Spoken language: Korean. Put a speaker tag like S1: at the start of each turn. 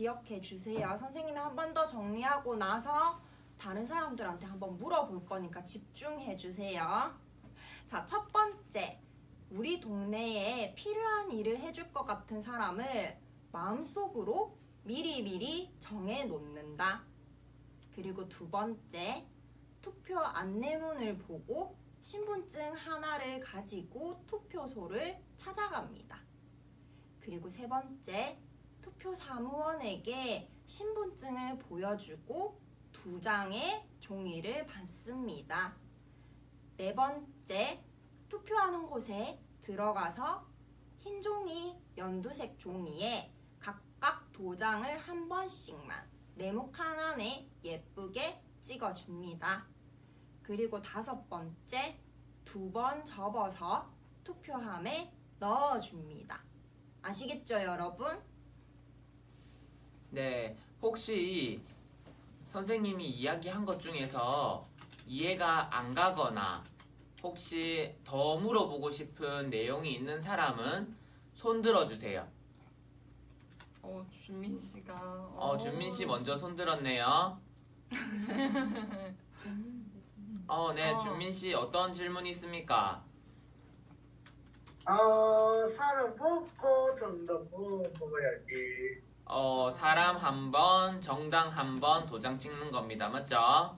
S1: 기억해 주세요. 선생님이 한 번 더 정리하고 나서 다른 사람들한테 한번 물어볼 거니까 집중해 주세요. 자, 첫 번째. 우리 동네에 필요한 일을 해줄 것 같은 사람을 마음속으로 미리미리 정해 놓는다. 그리고 두 번째. 투표 안내문을 보고 신분증 하나를 가지고 투표소를 찾아갑니다. 그리고 세 번째, 투표 사무원에게 신분증을 보여주고 두 장의 종이를 받습니다. 네 번째, 투표하는 곳에 들어가서 흰 종이, 연두색 종이에 각각 도장을 한 번씩만 네모 칸 안에 예쁘게 찍어줍니다. 그리고 다섯 번째, 두 번 접어서 투표함에 넣어줍니다. 아시겠죠, 여러분?
S2: 네, 혹시 선생님이 이야기한 것 중에서 이해가 안 가거나 혹시 더 물어보고 싶은 내용이 있는 사람은 손 들어주세요.
S3: 어 준민 씨가.
S2: 어, 준민 씨 먼저 손 들었네요. 어, 네,
S3: 어.
S2: 준민 씨 어떤 질문이 있습니까?
S4: 어, 사람 먹고 정답 먹어야지.
S2: 어, 사람 한 번, 정당 한 번 도장 찍는 겁니다. 맞죠?